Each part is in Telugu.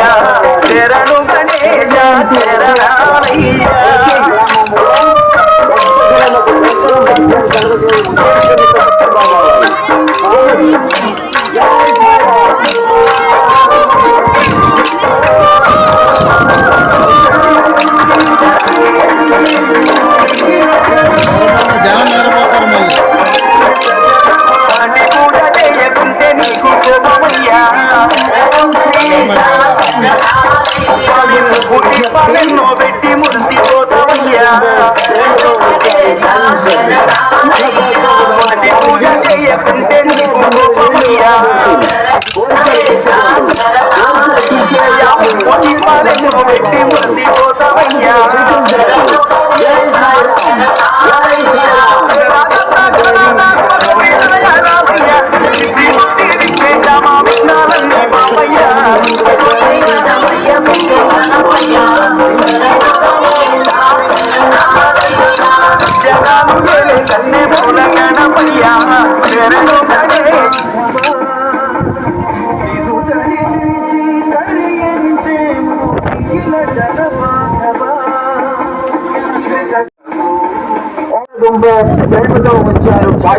yeah.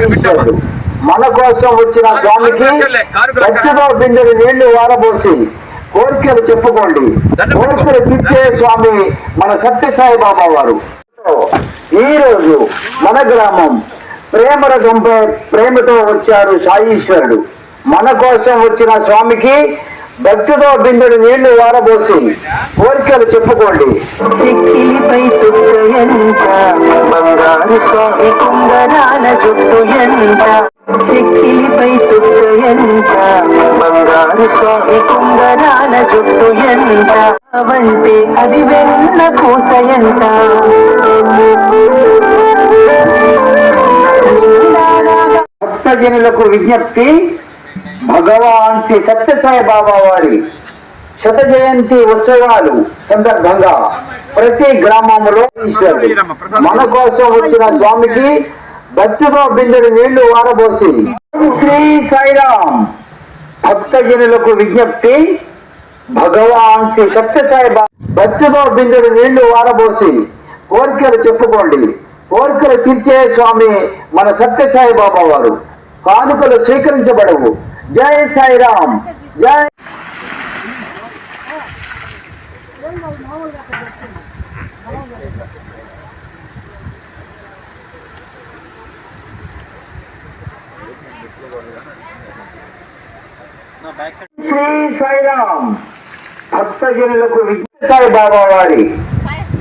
సాగించారు మన కోసం వచ్చిన స్వామికి భక్తితో బిందెలు నీళ్ళు వారబోసి కోరికలు చెప్పుకోండి. కోరికలు తీర్చే స్వామి మన సత్యసాయి బాబా వారు ఈ రోజు మన గ్రామం ప్రేమల గుంప ప్రేమతో వచ్చారు సాయీశ్వరుడు మన కోసం వచ్చిన స్వామికి భక్తితో బిందెడు నీళ్ళు వారబోసి కోరికలు చెప్పుకోండి. చిక్కిలిపై చుట్టూ ఎంత? బంగారు స్వామి కుందరాల జుట్టు ఎంత? చిక్కిలిపై చుట్టూ ఎంత? బంగారు స్వామి కుందరాల జుట్టు ఎంత? వంటి అది వెన్న పూస ఎంత? భక్తజనులకు విజ్ఞప్తి భగవాన్ శ్రీ సత్యసాయి బాబా వారి శత జయంతి ఉత్సవాలు సందర్భంగా ప్రతి గ్రామంలో మన కోసం వచ్చిన స్వామికి భక్తితో బిందెడు నీళ్ళు వారబోసి. శ్రీ సాయిరామ్ భక్తజనులకు విజ్ఞప్తి భగవాన్ శ్రీ సత్యసాయి బాబా భక్తితో బిందెడు నీళ్ళు వారబోసి. కోరికలు చెప్పుకోండి. కోరికలు తీర్చే స్వామి మన సత్యసాయి బాబా వారు. కానుకలు స్వీకరించబడవు. జై సాయిరామ్. జై. శ్రీ సాయిరామ్. భక్తజనులకు విజయ బాబా వారి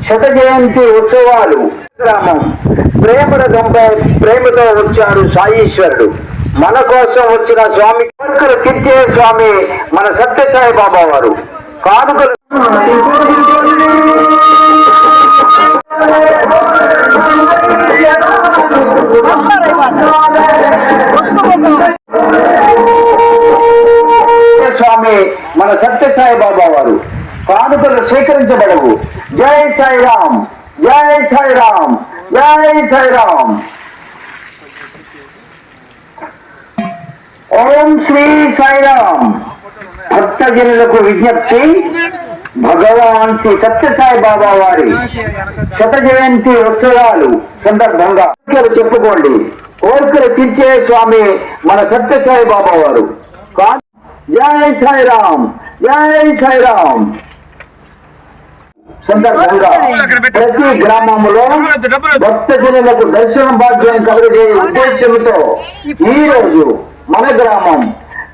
శత జయంతి ఉత్సవాలు. గ్రామం. ప్రేమల గంప ప్రేమతో వచ్చాడు సాయీశ్వరుడు మన కోసం వచ్చిన స్వామి కోరికలు తీర్చే స్వామి మన సత్యసాయి బాబా వారు. కానుకలు స్వామి మన సత్యసాయి బాబా వారు. కానుకలు స్వీకరించబడవు. జై సాయిరామ్ జై సాయిరామ్ జై సాయిరామ్. ఓం శ్రీ సాయిరామ్. భక్తజనులకు విజ్ఞప్తి భగవాన్ శ్రీ సత్యసాయి బాబా వారి శత జయంతి ఉత్సవాలు సందర్భంగా. చెప్పుకోండి. కోరికలు తీర్చే స్వామి మన సత్యసాయి బాబా వారు. కా- జై సాయిరామ్. జై సాయిరామ్. సందర్భంగా ప్రతి గ్రామంలో భక్తజనులకు దర్శనం భాగ్యం కలిగే ఉద్దేశంతో ఈ రోజు మన గ్రామం.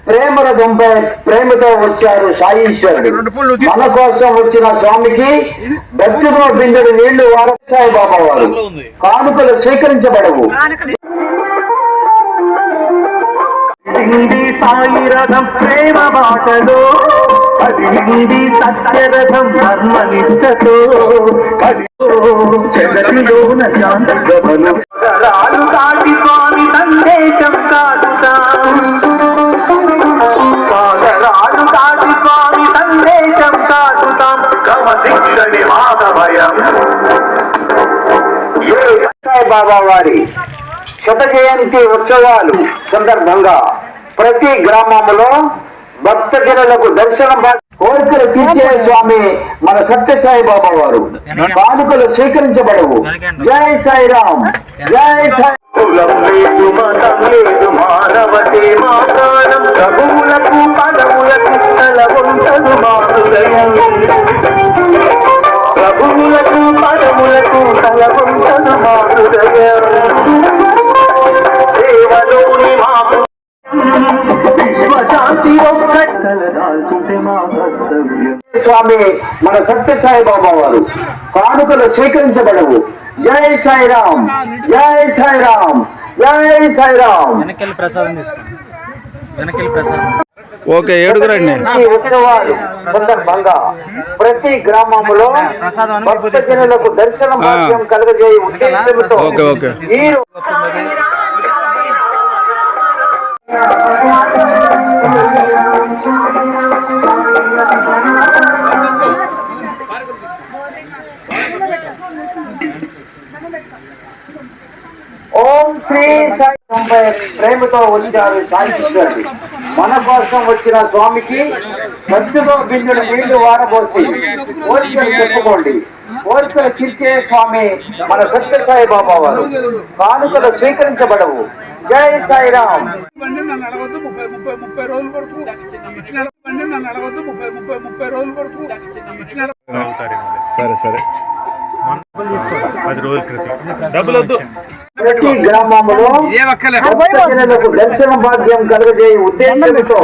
ప్రేమల గుంప ప్రేమతో వచ్చారు సాయీశ్వరుడు మన కోసం వచ్చిన స్వామికి భక్తితో బిందెడు నీళ్ళు వారు సాయిబాబా వారు. కానుకలు స్వీకరించబడవు. సాయి రథం ప్రేమ బాటలో. సత్యరథం ధర్మనిష్టతో అది జగతిలోన శాంతి గమనం. పచ్చని మాధవయం ఏ బాబా వారి శత జయంతి ఉత్సవాలు సందర్భంగా ప్రతి గ్రామంలో భక్తజనులకు దర్శనం కోరికలు తీర్చే స్వామి మన సత్యసాయి బాబా వారు. బాధకులు స్వీకరించబడవు. జై సాయిరామ్. జై సాయి ప్రభువులకు పదవులకు తల వంచను మా హృదయం మన సత్యసాయి బాబా వారు కానుకలు స్వీకరించబడవు. జై సాయిరామ్ జై సాయిరామ్ జై సాయిరామ్. వెనకెళ్ళి ప్రసాదం తీసుకోండి. వెనకెళ్ళి ప్రసాదం. ఓకే ఏడుగురండి. ఈ ఉత్సవాలు సందర్భంగా ప్రతి గ్రామంలో ప్రసాదం అని భక్త జనులకు దర్శన భాగ్యం కలుగజేయ ఉద్దేశంతో ఓకే, ఓకే. ఈ ఓం శ్రీ సాయి ప్రేమతో వచ్చారు సాయి కృష్ణుడు మన కోసం వచ్చిన స్వామికి ఖర్చుతో బిందులు నీళ్ళు వారబోసి కోరికలు చెప్పుకోండి. కోరికలు తీర్చే స్వామి మన సత్యసాయి బాబా వారు. కానుకలు స్వీకరించబడవు. జై సాయిరామ్. నన్ను అడగొద్దు ముప్పై ముప్పై ముప్పై రోజుల వరకు నన్ను అడగొద్దు ముప్పై ముప్పై ముప్పై రోజుల వరకు సరే సరే. పది రోజుల క్రితం డబ్బులు వద్దు ప్రతి గ్రామంలో దర్శన భాగ్యం కలుగజేయ ఉద్దేశంతో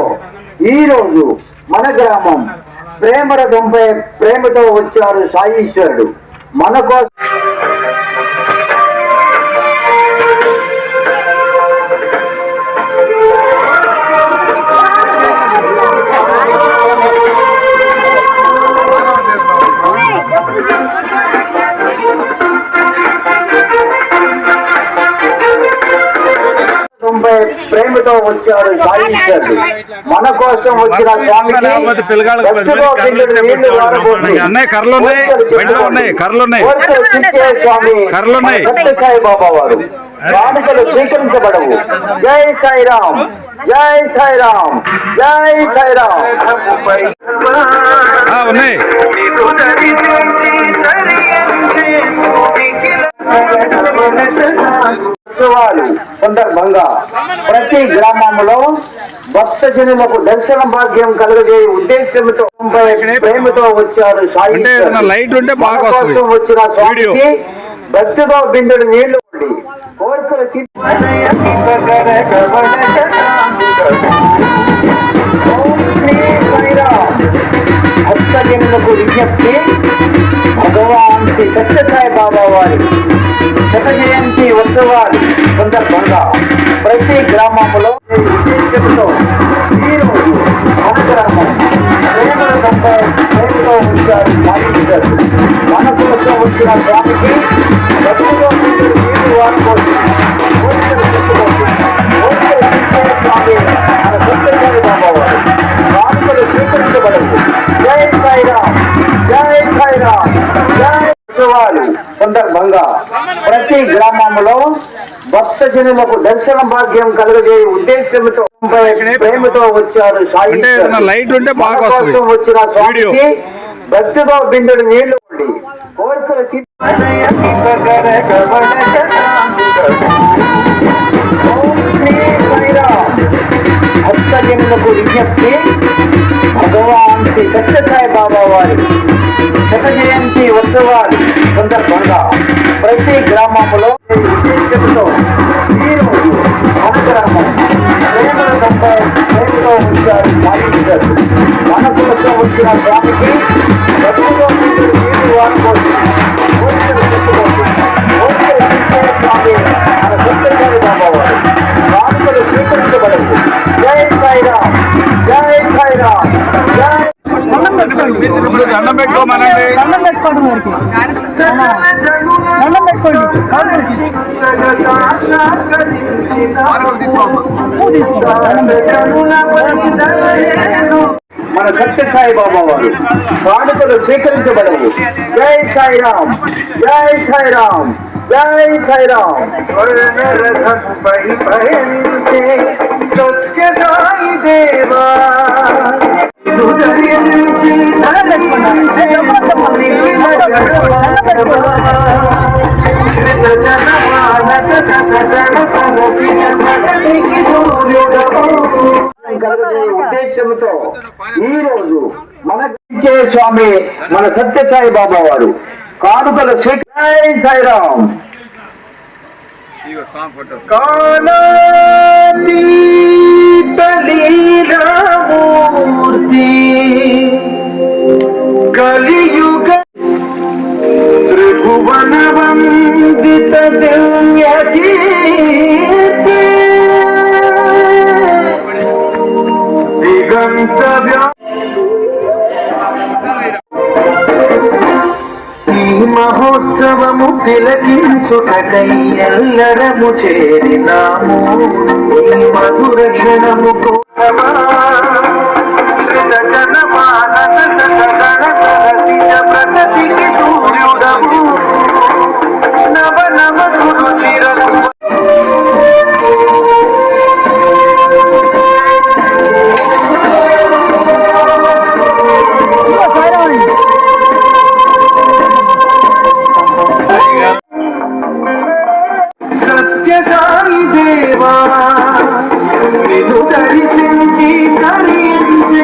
ఈ రోజు మన గ్రామం ప్రేమర దొంపై ప్రేమతో వచ్చారు సాయీశ్వరుడు మన కోసం ప్రేమతో వచ్చారు సాయించారు మన కోసం వచ్చిన మంది కర్రలు ఉన్నాయి. బండిలో ఉన్నాయి, కర్రలు ఉన్నాయి. కర్రలు ఉన్నాయి. సాయి బాబా వారు. కానుకలు స్వీకరించబడవు. జై సాయిరామ్. జై సాయిరామ్. జై సాయిరామ్. ఉన్నాయి. సందర్భంగా ప్రతి గ్రామంలో భక్త జనులకు దర్శన భాగ్యం కలుగజేయ ఉద్దేశంతో ప్రేమతో వచ్చారు వచ్చిన. స్వామికి భక్తితో బిందుడు నీళ్ళు కోరికలు భక్తజనులకు విజ్ఞప్తి భగవాన్ శ్రీ సత్యసాయి బాబా వారి శత జయంతి ఉత్సవాలు సందర్భంగా ప్రతి గ్రామంలో ఉద్దేశంతో ఈ అనుగ్రహం ఉంచారు సాధించారు మన కోసం వచ్చిన స్వామికి గ్రామంలో భక్త జనులకు దర్శన భాగ్యం కలుగజేయ ఉద్దేశంతో ప్రేమతో వచ్చారు. కోసం వచ్చిన. స్వామికి భక్తితో బిందుడు నీళ్ళు కోరికలు భక్త జనులకు విజ్ఞప్తి భగవాన్ శ్రీ సత్యసాయి బాబా వారి శత జయంతి ఉత్సవాలు సందర్భంగా గ్రామంలో మన గ్రామం ప్రేమల తొంభై ప్రేమతో ఉంచారు సాధించారు మన కోసం వచ్చిన స్వామికి భక్తితో ముందు నీరు వాడుకోవచ్చు? స్వామి మన సత్యసాయి బాబా వారు కానుకలు స్వీకరించబడవు జై సాయిరామ్ జై సాయిరామ్ జై ముందు దండం పెట్టుకోమనండి. దండం దండం పెట్టుకోండి పువ్వు తీసుకోండి మన సత్యసాయి బాబా వారు కానుకలు స్వీకరించబడవు జై సాయిరామ్ జై సాయిరామ్ జై సాయిరామ్. సత్య సాయి దేవా. ఉద్దేశంతో ఈ రోజు మన ఇచ్చే స్వామి మన సత్యసాయి బాబా వారు కానుకల శ్రీ జై సాయిరామ్ కాళాతీత यौवनवन्दित दिव्यगीते दिगन्तव्य ఈ మహోత్సవము తిలకించుటకై ఎల్లరము చేరినాము ఈ మధుర క్షణము దేవా నిన్ను దర్శించి తరించే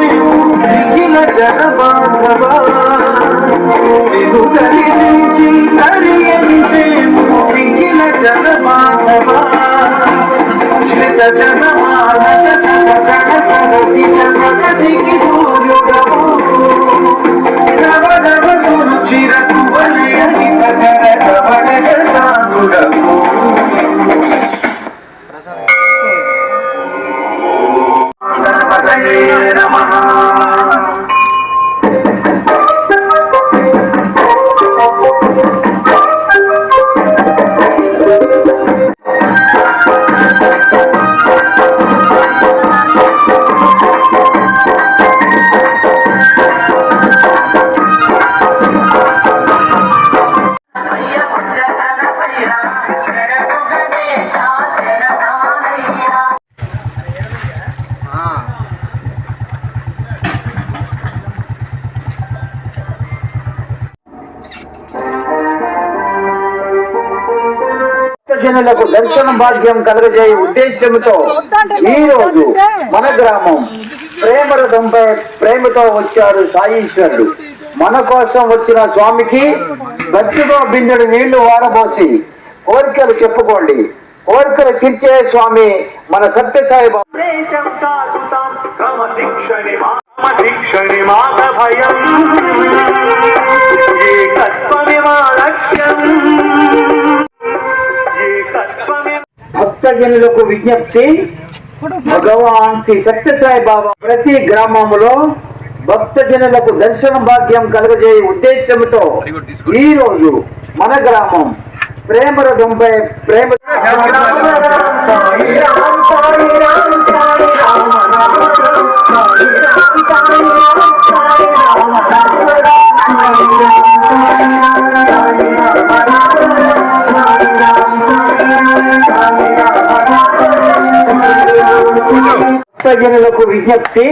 మిగిల జన బాంధవా నిన్ను దర్శించి తరించే మిగిల జన బాంధవా శ్రిత జన మానస సగణ సరసిజ ప్రగతికి సూర్యుడము నవ నవ సురుచిరకు వలయని కథన కవన శశాంకుడము దర్శన భాగ్యం కలగజేయ ఉద్దేశంతో ఈ రోజు మన గ్రామం ప్రేమరథంపై ప్రేమతో వచ్చారు సాయీశ్వరుడు. మన కోసం వచ్చిన స్వామికి భక్తితో బిందెడు నీళ్ళు వారబోసి కోరికలు చెప్పుకోండి. కోరికలు తీర్చే స్వామి మన సత్యసాయి బాబా భక్తజనులకు విజ్ఞప్తి భగవాన్ శ్రీ సత్యసాయి బాబా ప్రతి గ్రామంలో భక్తజనులకు దర్శన భాగ్యం కలుగజేయ ఉద్దేశంతో ఈ రోజు మన గ్రామం ప్రేమరథంపై ప్రేమ భక్తజనులకు విజ్ఞప్తి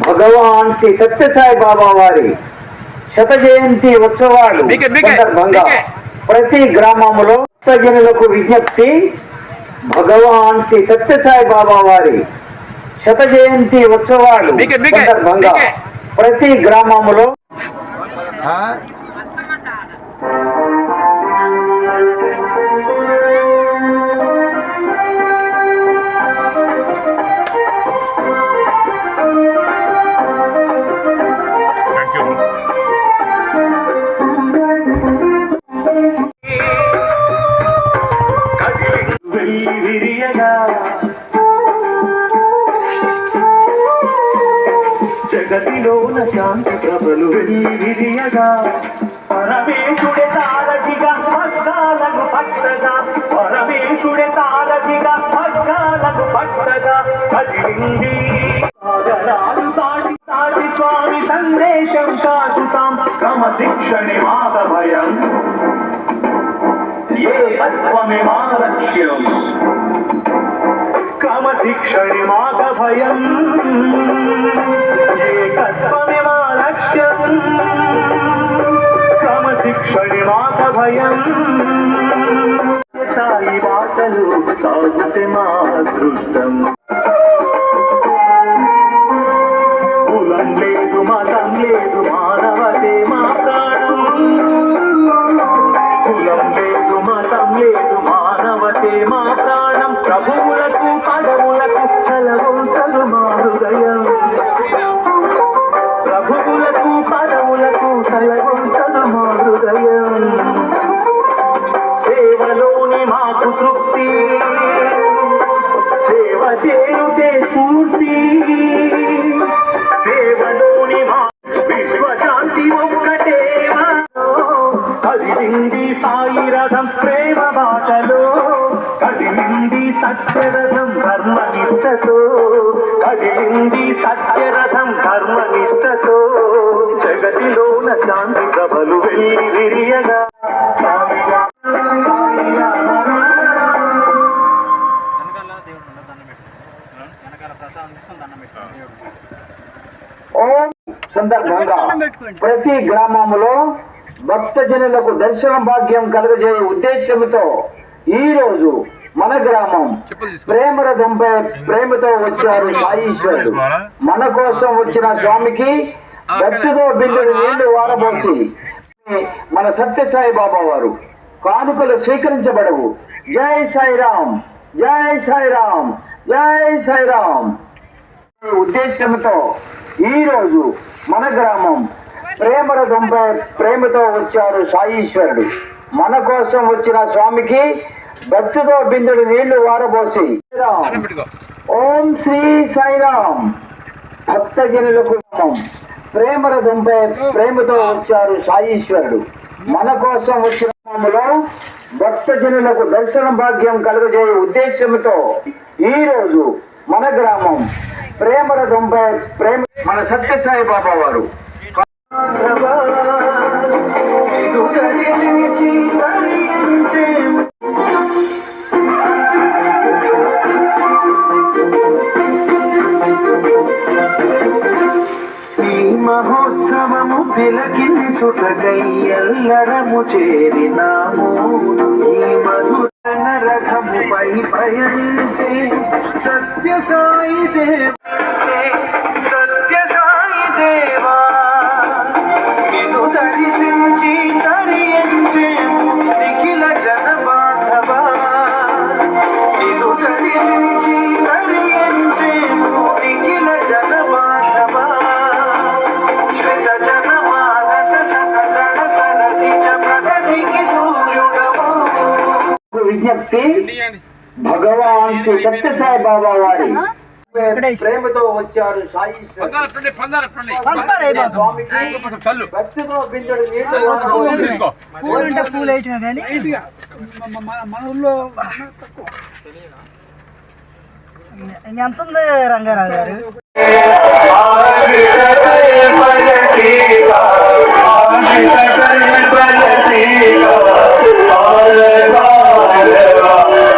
భగవాన్ శ్రీ సత్యసాయి బాబా వారి శత జయంతి ఉత్సవాలు సందర్భంగా ప్రతి గ్రామంలో భక్తజనులకు విజ్ఞప్తి భగవాన్ శ్రీ సత్యసాయి బాబా వారి శత జయంతి ఉత్సవాలు సందర్భంగా ప్రతి గ్రామంలో వెళ్ళి విరియగా జగతిలోన శాంతి ప్రభలు వెళ్ళి విరియగా పరమేశుడే తారధిగా భక్తాలకు పట్టగా పరమేశుడే తారధిగా భక్తాలకు పట్టగా కదిలింది సాగరాలు దాటి దాటి స్వామి సందేశం కాచుతాం క్రమశిక్షణి మాత ఏ తత్వమే లక్ష్యం క్రమశిక్షణి మాత భయం. ఏ లక్ష్యం క్రమశిక్షణి మాత భయం. సాయి మాటలు సాగుతే మా అదృష్టం. రథం ప్రేమ బాటలో కదిలింది సత్యరథం ధర్మనిష్టతో కదిలింది సత్యరథం ధర్మనిష్టతో జగతిలోన శాంతి ప్రభలు వెళ్ళి విరియగా. సందర్భంగా ప్రతి గ్రామంలో భక్తజనులకు దర్శన భాగ్యం కలుగజేయ ఉద్దేశంతో ఈ రోజు మన గ్రామం ప్రేమరథంపై ప్రేమతో వచ్చారు సాయీశ్వరుడు. మన కోసం వచ్చిన స్వామికి భక్తితో బిల్లుడు నీళ్ళు వారబోసి మన సత్యసాయి బాబా వారు కానుకలు స్వీకరించబడవు. జై సాయిరాం జై సాయిరాం జై సాయిరాం ఉద్దేశంతో ఈ రోజు మన గ్రామం ప్రేమల దుంపై ప్రేమతో వచ్చారు సాయీశ్వరుడు. మన కోసం వచ్చిన స్వామికి భక్తితో బిందుడు నీళ్ళు వారబోసి. ఓం శ్రీ సాయిరాం భక్తజనులకు నమం. ప్రేమల దుంపై ప్రేమతో వచ్చారు సాయీశ్వరుడు. మన కోసం వచ్చిన భక్తజనులకు దర్శన భాగ్యం కలుగజేయ ఉద్దేశంతో ఈ రోజు మన గ్రామం ప్రేమల దుంపై ప్రేమ మన సత్యసాయి బాబా వారు మహోత్సవము తిలకించుటకై ఎల్లరము చేరినాము. ఈ మధుర రథముపై పయనించే సత్య సాయి దేవ. భగవాన్ శ్రీ సత్యసాయి బాబా వారి ప్రేమతో వచ్చారు సాయి మన ఎంత ఉంది రంగారావు గారు? Hare Hare